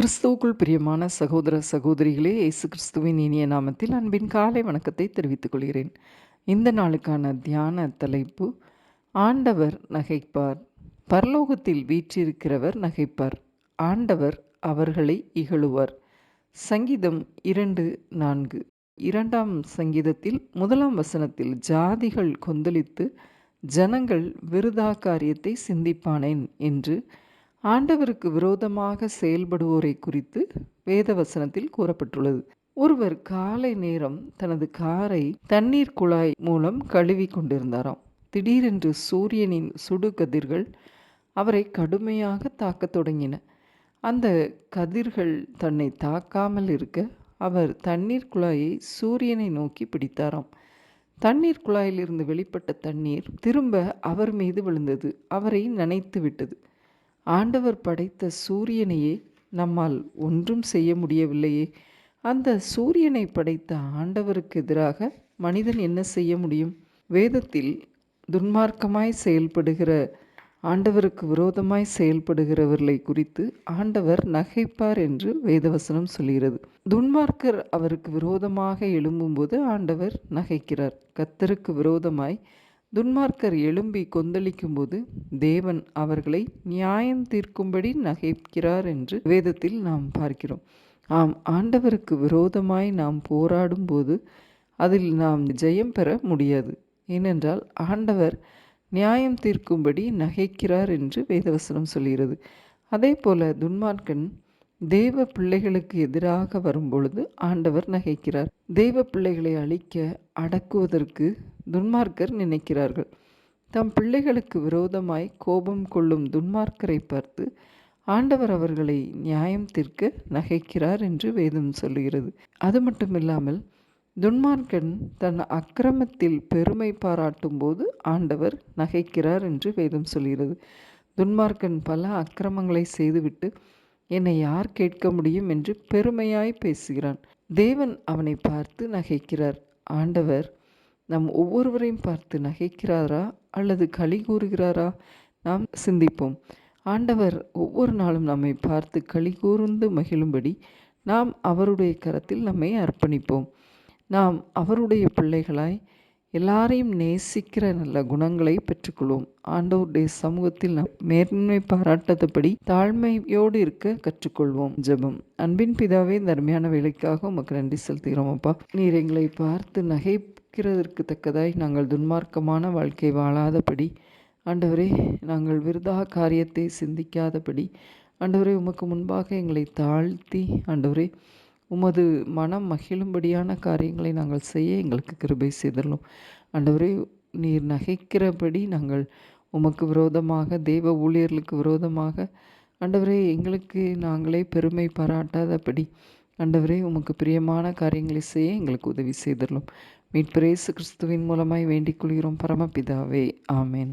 கிறிஸ்துவுக்குள் பிரியமான சகோதர சகோதரிகளே இயேசு கிறிஸ்துவின் இனிய நாமத்தில் அன்பின் காலை வணக்கத்தை தெரிவித்துக் கொள்கிறேன். இந்த நாளுக்கான தியான தலைப்பு ஆண்டவர் நகைப்பார். பரலோகத்தில் வீற்றிருக்கிறவர் நகைப்பார். ஆண்டவர் அவர்களை இகழுவார். சங்கீதம் இரண்டு நான்கு. இரண்டாம் சங்கீதத்தில் முதலாம் வசனத்தில் ஜாதிகள் கொந்தளித்து ஜனங்கள் விருதா காரியத்தை சிந்திப்பானேன் என்று ஆண்டவருக்கு விரோதமாக செயல்படுவோரை குறித்து வேதவசனத்தில் கூறப்பட்டுள்ளது. ஒருவர் காலை நேரம் தனது காரை தண்ணீர் குழாய் மூலம் கழுவி கொண்டிருந்தாராம். திடீரென்று சூரியனின் சுடு கதிர்கள் அவரை கடுமையாக தாக்கத் தொடங்கின. அந்த கதிர்கள் தன்னை தாக்காமல் இருக்க அவர் தண்ணீர் குழாயை சூரியனை நோக்கி பிடித்தாராம். தண்ணீர் குழாயிலிருந்து வெளிப்பட்ட தண்ணீர் திரும்ப அவர் மீது விழுந்தது. அவரை நனைத்து விட்டது. ஆண்டவர் படைத்த சூரியனையே நம்மால் ஒன்றும் செய்ய முடியவில்லையே. அந்த சூரியனை படைத்த ஆண்டவருக்கு எதிராக மனிதன் என்ன செய்ய முடியும்? வேதத்தில் துன்மார்க்கமாய் செயல்படுகிற ஆண்டவருக்கு விரோதமாய் செயல்படுகிறவர்களை குறித்து ஆண்டவர் நகைப்பார் என்று வேதவசனம் சொல்கிறது. துன்மார்க்கர் அவருக்கு விரோதமாக எழும்பும்போது ஆண்டவர் நகைக்கிறார். கத்தருக்கு விரோதமாய் துன்மார்க்கர் எழும்பி கொந்தளிக்கும்போது தேவன் அவர்களை நியாயம் தீர்க்கும்படி நகைக்கிறார் என்று வேதத்தில் நாம் பார்க்கிறோம். ஆம் ஆண்டவருக்கு விரோதமாய் நாம் போராடும்போது அதில் நாம் ஜெயம் பெற முடியாது. ஏனென்றால் ஆண்டவர் நியாயம் தீர்க்கும்படி நகைக்கிறார் என்று வேதவசனம் சொல்கிறது. அதே போல துன்மார்க்கன் தேவ பிள்ளைகளுக்கு எதிராக வரும்பொழுது ஆண்டவர் நகைக்கிறார். தெய்வ பிள்ளைகளை அழிக்க அடக்குவதற்கு துன்மார்க்கர் நினைக்கிறார்கள். தம் பிள்ளைகளுக்கு விரோதமாய் கோபம் கொள்ளும் துன்மார்க்கரை பார்த்து ஆண்டவர் அவர்களை நியாயம் தீர்க்க நகைக்கிறார் என்று வேதம் சொல்லுகிறது. அது மட்டுமில்லாமல் துன்மார்க்கன் தன் அக்கிரமத்தில் பெருமை பாராட்டும் போது ஆண்டவர் நகைக்கிறார் என்று வேதம் சொல்கிறது துன்மார்க்கன் பல அக்கிரமங்களை செய்துவிட்டு என்னை யார் கேட்க முடியும்? என்று பெருமையாய் பேசுகிறான். தேவன் அவனை பார்த்து நகைக்கிறார். ஆண்டவர் நம் ஒவ்வொருவரையும் பார்த்து நகைக்கிறாரா அல்லது களி கூறுகிறாரா? நாம் சிந்திப்போம். ஆண்டவர் ஒவ்வொரு நாளும் நம்மை பார்த்து களி கூர்ந்து மகிழும்படி நாம் அவருடைய கரத்தில் நம்மை அர்ப்பணிப்போம். நாம் அவருடைய பிள்ளைகளாய் எல்லாரையும் நேசிக்கிற நல்ல குணங்களை பெற்றுக்கொள்வோம். ஆண்டவருடைய சமூகத்தில் நாம் மேன்மை பாராட்டாதபடி தாழ்மையோடு இருக்க கற்றுக்கொள்வோம். ஜெபம். அன்பின் பிதாவே தர்மையான வேலைக்காக உமக்கு நன்றி செலுத்துகிறோம் அப்பா. நீர் எங்களை பார்த்து நகைக்கிறதற்கு தக்கதாய் நாங்கள் துன்மார்க்கமான வாழ்க்கை வாழாதபடி ஆண்டவரே நாங்கள் விருதா காரியத்தை சிந்திக்காதபடி ஆண்டவரே உமக்கு முன்பாக எங்களை தாழ்த்தி ஆண்டவரே உமது மனம் மகிழும்படியான காரியங்களை நாங்கள் செய்ய எங்களுக்கு கிருபை செய்தரலும் ஆண்டவரே நீர் நகைக்கிறபடி நாங்கள் உமக்கு விரோதமாக தெய்வ ஊழியர்களுக்கு விரோதமாக ஆண்டவரே எங்களுக்கு நாங்களே பெருமை பாராட்டாதபடி ஆண்டவரே உமக்கு பிரியமான காரியங்களை செய்ய எங்களுக்கு உதவி செய்தரலும் மீட்பிரேசு கிறிஸ்துவின் மூலமாய் வேண்டிக் கொள்கிறோம் பரமபிதாவே. ஆமேன்.